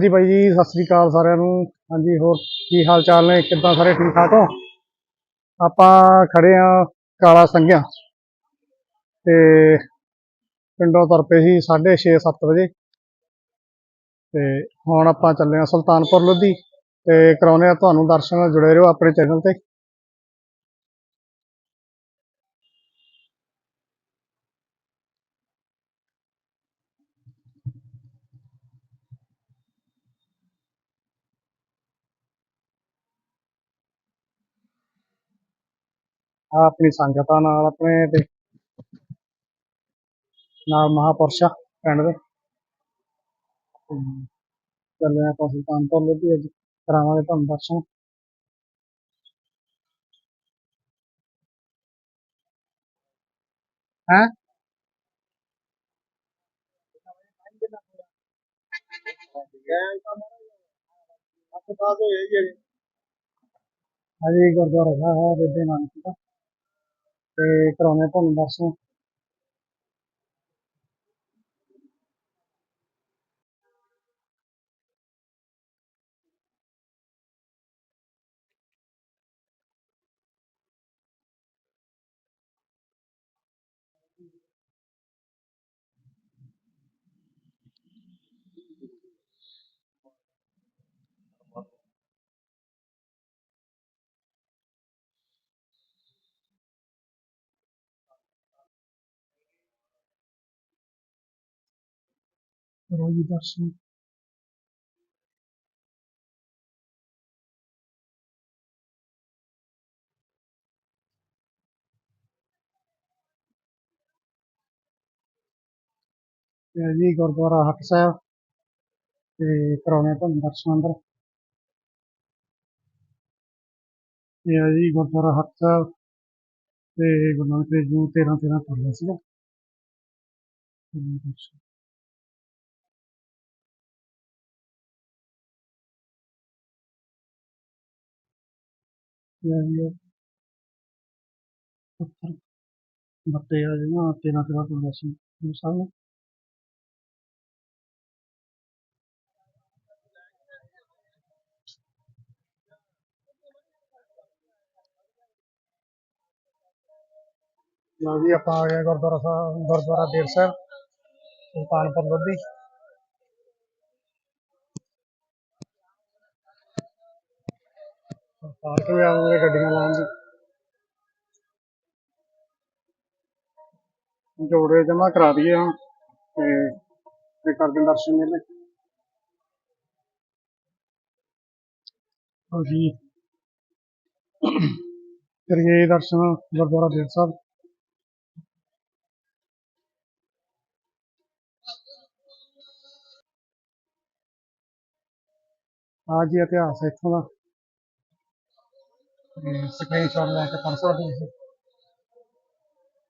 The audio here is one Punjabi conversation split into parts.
ਜੀ ਭਾਈ ਜੀ, ਸਤਿ ਸ੍ਰੀ ਅਕਾਲ ਸਾਰਿਆਂ ਨੂੰ। ਹਾਂਜੀ, ਹੋਰ ਕੀ ਹਾਲ ਚਾਲ ਨੇ? ਕਿੱਦਾਂ ਸਾਰੇ ਠੀਕ ਠਾਕ ਹੋ? ਆਪਾਂ ਖੜੇ ਆ ਕਾਲਾ ਸੰਘਿਆ। ਤੇ ਪਿੰਡੋਂ ਤੁਰ ਪਏ ਸੀ 6:30 7 ਵਜੇ। ਤੇ ਹੁਣ ਆਪਾਂ ਚੱਲੇ ਆ ਸੁਲਤਾਨਪੁਰ ਲੋਧੀ। ਤੇ ਕਰਾਉਨੇ ਆ ਤੁਹਾਨੂੰ ਦਰਸ਼ਨ, ਜੁੜੇ ਰਹੋ ਆਪਣੇ ਚੈਨਲ ਤੇ। ਆਪਣੀ ਸੰਗਤਾਂ ਨਾਲ ਆਪਣੇ ਤੇ ਨਾਲ ਮਹਾਪੁਰਸ਼ ਪਿੰਡ ਦੇ। ਚੱਲੇ ਆਪਾਂ ਸੁਲਤਾਨਪੁਰ ਲੋਧੀ ਅੱਜ ਕਰਾਵਾਂਗੇ ਤੁਹਾਨੂੰ ਦਰਸ਼ਨ। ਹੈਂ? ਹਾਂਜੀ ਗੁਰਦੁਆਰਾ ਸਾਹਿਬ ਹੈ ਬੇਬੇ ਨਾਨਕੀ ਦਾ। ਤੇ ਕਰਾਉਣੇ ਤੁਹਾਨੂੰ ਦਰਸ਼ਨ ਕਰੋ ਦਰਸ਼ਨ ਜੀ ਗੁਰਦੁਆਰਾ ਹੱਟ ਸਾਹਿਬ, ਤੇ ਕਰਾਉਣੇ ਆ ਤੁਹਾਨੂੰ ਦਰਸ਼ਨ ਅੰਦਰ। ਇਹ ਹੈ ਜੀ ਗੁਰਦੁਆਰਾ ਹੱਟ ਸਾਹਿਬ, ਤੇ ਗੁਰੂ ਨਾਨਕ ਦੇਵ ਜੀ ਨੂੰ 13 13 ਤੋਲਿਆ ਸੀਗਾ। ਦਰਸ਼ਨ ਪੱਥਰ ਬੱਤੇ ਆ ਜਿਹਨਾਂ 13 13 ਤੋਲਿਆ ਸੀ ਗੁਰੂ ਲਓ ਜੀ, ਆਪਾਂ ਆ ਗਏ ਗੁਰਦੁਆਰਾ ਸਾਹਿਬ ਗੁਰਦੁਆਰਾ ਦੇਵ ਸਾਹਿਬ, ਸੁਲਤਾਨਪੁਰ ਲੋਧੀ। ਪਾਰਕਿੰਗ ਆਵਾਂਗੇ ਗੱਡੀਆਂ ਲਾਉਣ ਦੀ ਜੋੜੇ ਜਮਾ ਕਰਾ ਦਈਏ ਹੁਣ ਤੇ ਤੇ ਕਰਦੇ ਹਾਂ ਦਰਸ਼ਨ ਮੇਲੇ ਲਓ ਜੀ ਕਰੀਏ ਦਰਸ਼ਨ ਗੁਰਦੁਆਰਾ ਦੇਰ ਸਾਹਿਬ ਆ ਸਕਰੀਨਸ਼ਾਟ ਲੈ ਕੇ ਪੜ੍ਹ ਸਕਦੇ ਹੋ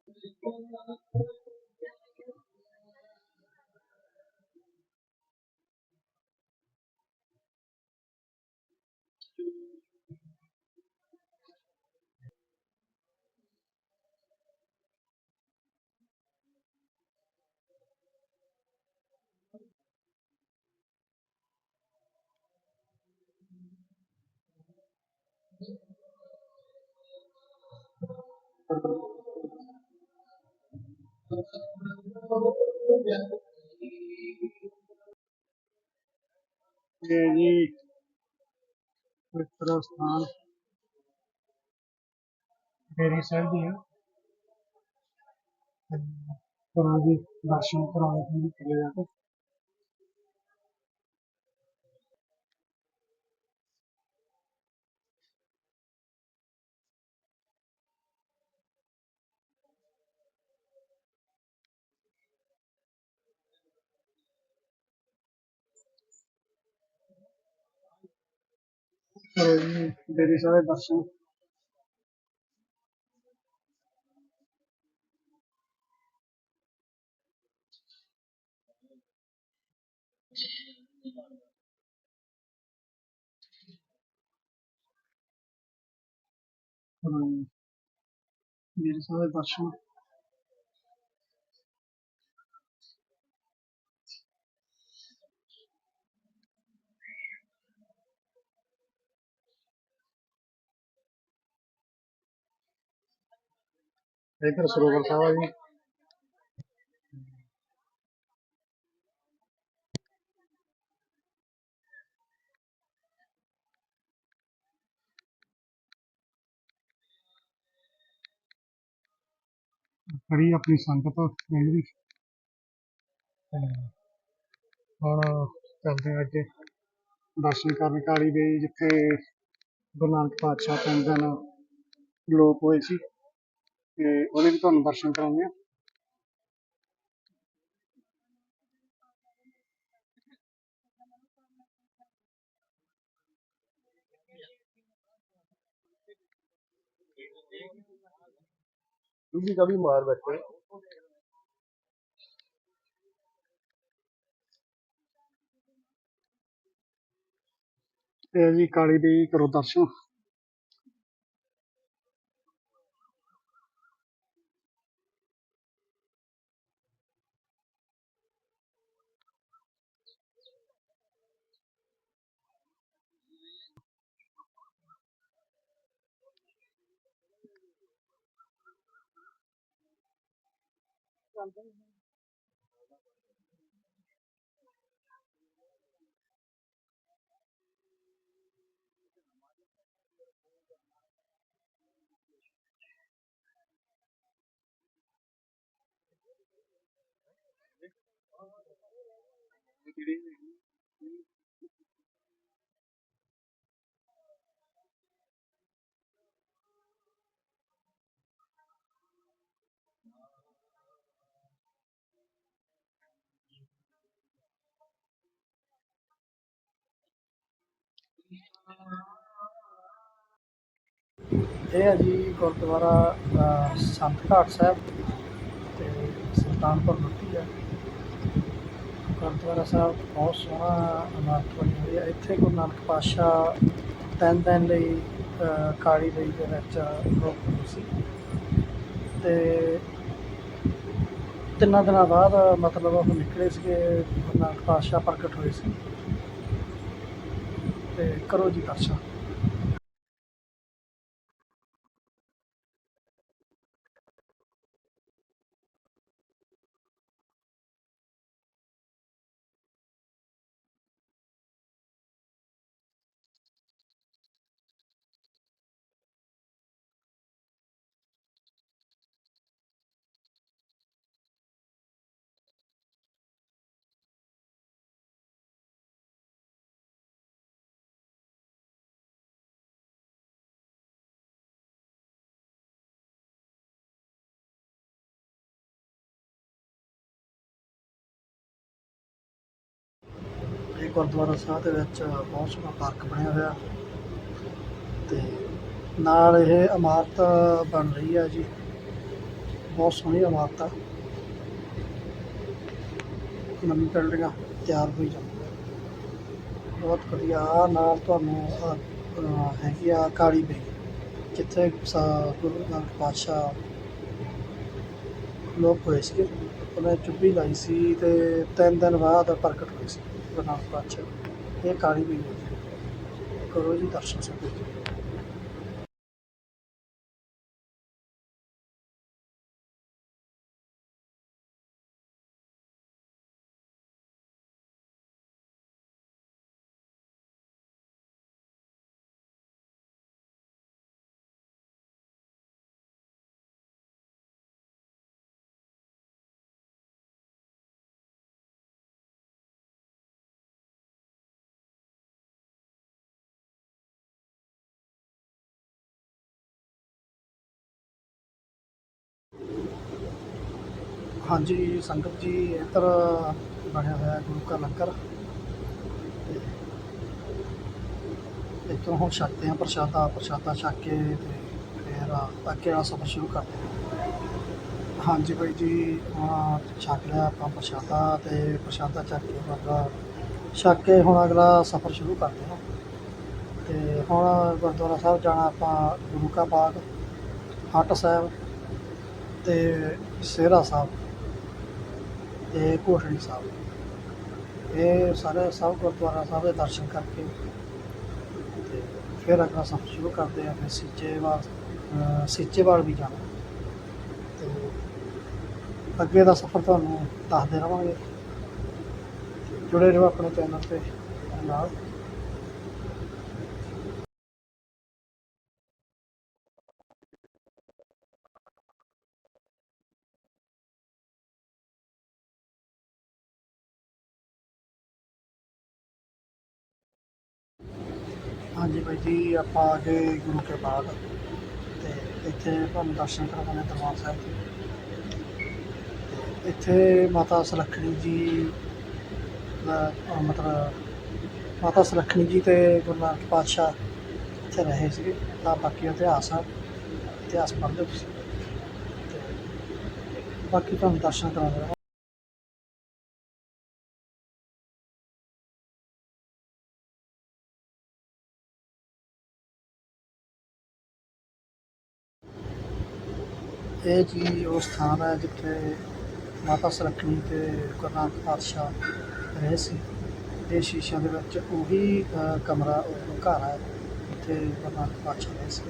ਤੁਸੀਂ ਇਹ ਜੀ ਪਵਿੱਤਰ ਸਥਾਨ ਡੇਰੀ ਸਾਹਿਬ ਦੀ ਹੈ ਜੀ ਦਰਸ਼ਨ ਕਰਾਉਣੇ ਚਲੇ ਜਾ ਕੇ ਕਰੋ ਜੀ ਡੇਰੀ ਸਾਰੇ ਦੇ ਦਰਸ਼ਨ ਕਰੋ ਜੀ ਡੇਰੀ ਸਾਹਿਬ ਦੇ ਦਰਸ਼ਨ ਇੱਧਰ ਸਰੋਵਰ ਸਾਹਿਬ ਆ ਜੀ ਖੜੀ ਆਪਣੀ ਸੰਗਤ ਪਿੰਡ ਦੀ ਤੇ ਹੁਣ ਚੱਲਦੇ ਹਾਂ ਅੱਗੇ ਦਰਸ਼ਨ ਕਰਨ ਕਾਲੀ ਦੇ ਜਿੱਥੇ ਤੇ ਉਹਦੇ ਵੀ ਤੁਹਾਨੂੰ ਦਰਸ਼ਨ ਕਰਾਉਂਦੇ ਆ ਬਿਜਲੀ ਦਾ ਵੀ ਮਾਰ ਬੈਠੇ ਤੇ ਜੀ ਕਾਲੀ ਦੀ ਕਰੋ ਦਰਸ਼ਨ। something. Thank you. ਇਹ ਹੈ ਜੀ ਗੁਰਦੁਆਰਾ ਸੰਤ ਘਾਟ ਸਾਹਿਬ ਤੇ ਸੁਲਤਾਨਪੁਰ ਲੁੱਟੀ ਹੈ ਗੁਰਦੁਆਰਾ ਸਾਹਿਬ ਬਹੁਤ ਸੋਹਣਾ ਇਮਾਰਤ ਬਣੀ ਹੋਈ ਹੈ ਇੱਥੇ ਗੁਰੂ ਨਾਨਕ ਪਾਤਸ਼ਾਹ ਤਿੰਨ ਦਿਨ ਲਈ ਕਾਲੀ ਲਈ ਦੇ ਵਿੱਚ ਰੁਕ ਸੀ। ਤੇ ਤਿੰਨਾਂ ਦਿਨਾਂ ਬਾਅਦ ਮਤਲਬ ਉਹ ਨਿਕਲੇ ਸੀਗੇ, ਗੁਰੂ ਨਾਨਕ ਪਾਤਸ਼ਾਹ ਪ੍ਰਗਟ ਹੋਏ ਸੀ। ਤੇ ਕਰੋ ਜੀ ਦਰਸ਼ਨ ਗੁਰਦੁਆਰਾ ਸਾਹਿਬ ਦੇ ਵਿੱਚ ਬਹੁਤ ਸੋਹਣਾ ਪਾਰਕ ਬਣਿਆ ਹੋਇਆ। ਤੇ ਨਾਲ ਇਹ ਇਮਾਰਤ ਬਣ ਰਹੀ ਹੈ ਜੀ। ਬਹੁਤ ਸੋਹਣੀ ਇਮਾਰਤ ਆ। ਨਵੀਂ ਬਿਲਡਿੰਗਾਂ ਤਿਆਰ ਹੋਈ ਜਾਂਦੀਆਂ। ਬਹੁਤ ਵਧੀਆ ਨਾਲ ਤੁਹਾਨੂੰ ਹੈਗੀ ਆ ਕਾਲੀ ਬਈ ਜਿੱਥੇ ਸਾ- ਗੁਰੂ ਨਾਨਕ ਪਾਤਸ਼ਾਹ ਲੋਕ ਹੋਏ ਸੀ ਉਹਨੇ ਚੁੱਪੀ ਲਾਈ ਸੀ ਤੇ ਤਿੰਨ ਦਿਨ ਬਾਅਦ ਪ੍ਰਗਟ ਹੋਏ ਸੀ। ਗੁਰੂ ਨਾਨਕ ਇਹ ਕਾਲੀ ਬਈ ਜੀ। ਕਰੋ ਜੀ ਦਰਸ਼ਨ ਸਕਦੇ ਹਾਂਜੀ, ਸੰਗਤ ਜੀ, ਇੱਧਰ ਬਣਿਆ ਹੋਇਆ ਗੁਰੂ ਘਰ ਲੰਗਰ। ਤੇ ਇੱਥੋਂ ਹੁਣ ਛਕਦੇ ਹਾਂ ਪ੍ਰਸ਼ਾਦਾ ਪ੍ਰਸ਼ਾਦਾ ਛਕ ਕੇ ਤੇ ਫਿਰ ਅੱਗੇ ਵਾਲਾ ਸਫ਼ਰ ਸ਼ੁਰੂ ਕਰਦੇ ਹਾਂ ਹਾਂਜੀ ਬਾਈ ਜੀ, ਹੁਣ ਛਕ ਲਿਆ ਆਪਾਂ ਪ੍ਰਸ਼ਾਦਾ ਤੇ ਪ੍ਰਸ਼ਾਦਾ ਛਕ ਕੇ ਅਗਲਾ ਛਕ ਕੇ ਹੁਣ ਅਗਲਾ ਸਫ਼ਰ ਸ਼ੁਰੂ ਕਰਦੇ ਹਾਂ ਤੇ ਹੁਣ ਗੁਰਦੁਆਰਾ ਸਾਹਿਬ ਜਾਣਾ ਆਪਾਂ ਗੁਰੂ ਕਾ ਬਾਗ, ਹੱਟ ਸਾਹਿਬ ਤੇ ਸੇਰਾ ਸਾਹਿਬ। ਤੇ ਕੋਠੜੀ ਸਾਹਿਬ। ਇਹ ਸਾਰੇ ਸਭ ਗੁਰਦੁਆਰਾ ਸਾਹਿਬ ਦੇ ਦਰਸ਼ਨ ਕਰਕੇ ਤੇ ਫਿਰ ਅਗਲਾ ਸਫ਼ਰ ਸ਼ੁਰੂ ਕਰਦੇ ਆ ਫਿਰ ਸੀਚੇਵਾਲ ਅ, ਸੀਚੇਵਾਲ ਵੀ ਜਾਣਾ। ਅੱਗੇ ਦਾ ਸਫ਼ਰ ਤੁਹਾਨੂੰ ਦੱਸਦੇ ਰਵਾਂਗੇ। ਜੁੜੇ ਰਹੋ ਆਪਣੇ ਚੈਨਲ ਤੇ ਨਾਲ। ਹਾਂਜੀ ਬਾਈ ਜੀ, ਆਪਾਂ ਆ ਗਏ ਗੁਰੂ ਕੇ ਬਾਗ ਤੇ ਇੱਥੇ ਤੁਹਾਨੂੰ ਦਰਸ਼ਨ ਕਰਵਾਉਣੇ ਦਰਬਾਰ ਸਾਹਿਬ ਦੇ ਇੱਥੇ ਮਾਤਾ ਸੁਲੱਖਣੀ ਜੀ ਦਾ ਮਤਲਬ ਮਾਤਾ ਸੁਲੱਖਣੀ ਜੀ ਤੇ ਗੁਰੂ ਨਾਨਕ ਪਾਤਸ਼ਾਹ ਇੱਥੇ ਰਹੇ ਸੀਗੇ, ਤਾਂ ਬਾਕੀ ਇਤਿਹਾਸ ਆ, ਇਤਿਹਾਸ ਪੜ੍ਹਦੇ ਤੁਸੀਂ। ਤੇ ਬਾਕੀ ਤੁਹਾਨੂੰ ਦਰਸ਼ਨ ਕਰਾਉਂਦੇ ਇਹ ਚੀਜ਼ ਉਹ ਸਥਾਨ ਹੈ ਜਿੱਥੇ ਮਾਤਾ ਸੁਲੱਖਣੀ ਤੇ ਗੁਰੂ ਨਾਨਕ ਪਾਤਸ਼ਾਹ ਰਹੇ ਸੀ। ਇਹ ਸ਼ੀਸ਼ਿਆਂ ਦੇ ਵਿੱਚ ਉਹੀ ਕਮਰਾ, ਉਹ ਘਰ ਹੈ ਜਿੱਥੇ ਗੁਰੂ ਨਾਨਕ ਪਾਤਸ਼ਾਹ ਰਹੇ ਸੀ।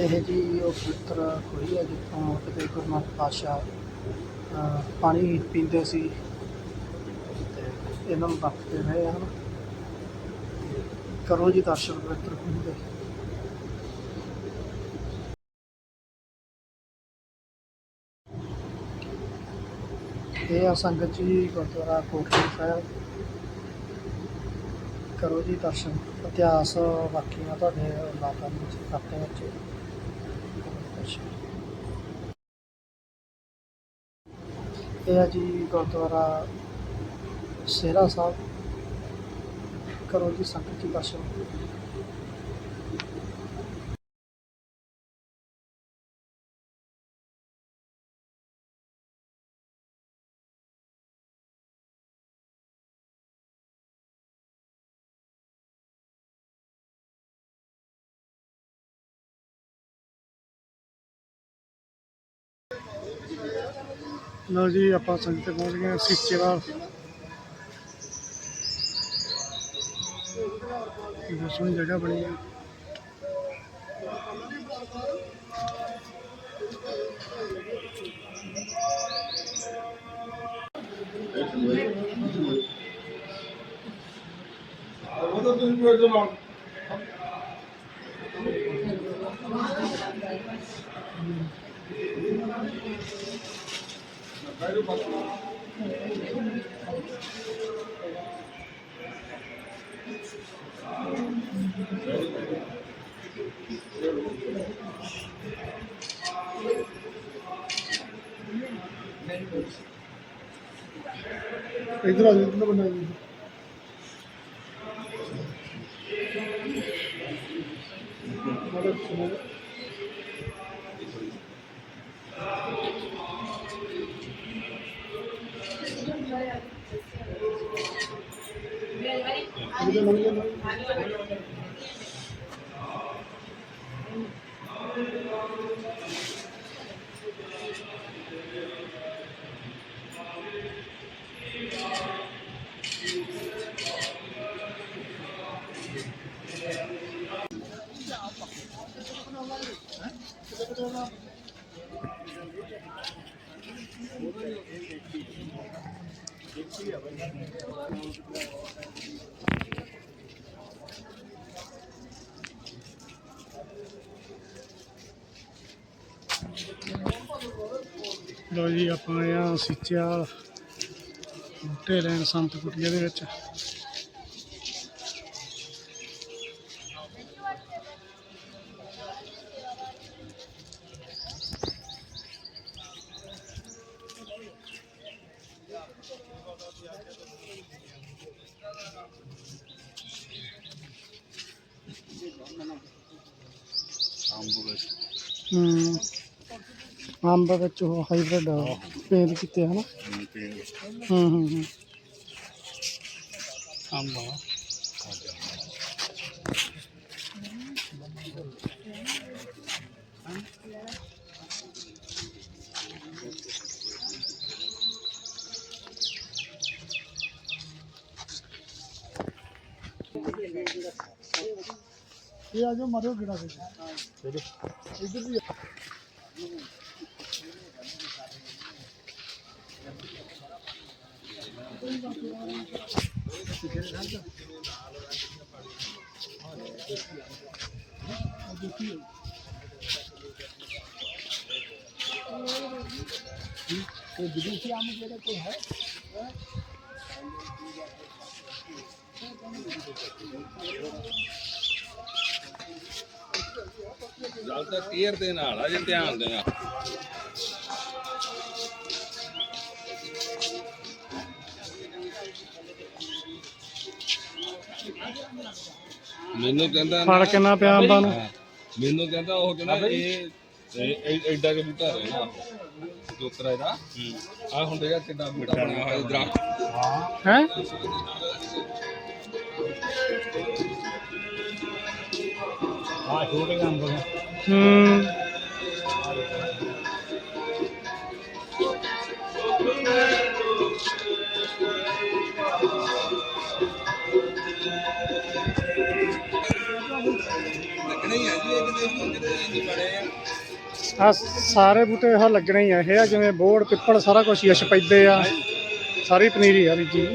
ਇਹ ਜੀ ਉਹ ਪਵਿੱਤਰ ਹੋਈ ਹੈ ਜਿੱਥੋਂ ਕਿਤੇ ਗੁਰੂ ਨਾਨਕ ਪਾਤਸ਼ਾਹ ਪਾਣੀ ਪੀਂਦੇ ਸੀ ਤੇ ਇਹਨਾਂ ਨੂੰ ਵਰਤਦੇ ਰਹੇ ਹਨ। ਕਰੋ ਜੀ ਦਰਸ਼ਨ ਪਵਿੱਤਰ ਖੂਹ ਦੇ ਇਹ ਆ ਸੰਗਤ ਜੀ ਗੁਰਦੁਆਰਾ ਕੋਟਲੀ ਸਾਹਿਬ। ਕਰੋ ਜੀ ਦਰਸ਼ਨ, ਇਤਿਹਾਸ ਬਾਕੀ ਮੈਂ ਤੁਹਾਡੇ ਮਾਤਾ ਵਿੱਚ ਖਾਤੇ ਵਿੱਚ ਇਹ ਆ ਜੀ ਗੁਰਦੁਆਰਾ ਸੇਰਾ ਸਾਹਿਬ। ਕਰੋ ਜੀ ਸੰਗਤ ਜੀ ਦਰਸ਼ਨ ਲਓ ਜੀ ਆਪਾਂ ਸੰਗਤ ਤੇ ਪਹੁੰਚ ਗਏ ਹਾਂ ਸੀਚੇਵਾਲ ਬਹੁਤ ਸੋਹਣੀ ਜਗ੍ਹਾ ਬਣੀ ਹੈ। ਇਧਰ ਆ ਜਿੱਦਾਂ ਬਣਾ ਜੀ ਲੋ ਜੀ ਆਪਾਂ ਆ ਸਿੱਚਿਆ ਬੂਟੇ ਲੈਣ ਸੰਤ ਕੁਟੀਆ ਦੇ ਵਿੱਚ। ਹੂੰ। ਅੰਬ ਵਿੱਚ ਉਹ ਹਾਈਬ੍ਰਿਡ ਪੇਂਟ ਕੀਤੇ ਹਨਾ। ਹੂੰ ਹੂੰ ਹੂੰ। ਅੰਬ। ਇਹ ਆ ਜੋ ਮਾਰਿਓ ਕਿਹੜਾ ਸੀ ਇੱਧਰ ਵੀ ਆ। ਗੱਲ ਤਾਂ ਕੇਅਰ ਦੇ ਨਾਲ ਆ ਜੇ ਧਿਆਨ ਦੇ ਨਾਲ। ਮੈਨੂੰ ਕਹਿੰਦਾ ਫਲ ਕਿੰਨਾ ਪਿਆ ਅੰਬਾਂ ਨੂੰ? ਮੈਨੂੰ ਕਹਿੰਦਾ ਉਹ ਕਹਿੰਦਾ ਇਹ ਇਹ- ਐਡਾ ਕਿ ਬੂਟਾ ਰਹਿਣਾ। ਜੋਤਰਾ ਇਹਦਾ। ਆ ਹੁਣ ਦੇਖਾ ਕਿੰਨਾ ਬੂਟਾ ਬਣਿਆ ਹੋਇਆ ਦਰਖਤ ਹੈ? ਆ ਛੋਟੇ ਅੰਬ ਲੱਗਣਾ ਹੀ। ਆ ਸਾਰੇ ਬੂਟੇ ਇਹ ਲੱਗਣੇ ਹੀ ਆ। ਇਹ ਆ ਜਿਵੇਂ ਬੋੜ ਪਿੱਪਲ ਸਾਰਾ ਕੁਝ ਹੀ ਆ, ਸਪੈਦੇ ਆ। ਸਾਰੀ ਪਨੀਰੀ ਆ ਵੀ ਜੀ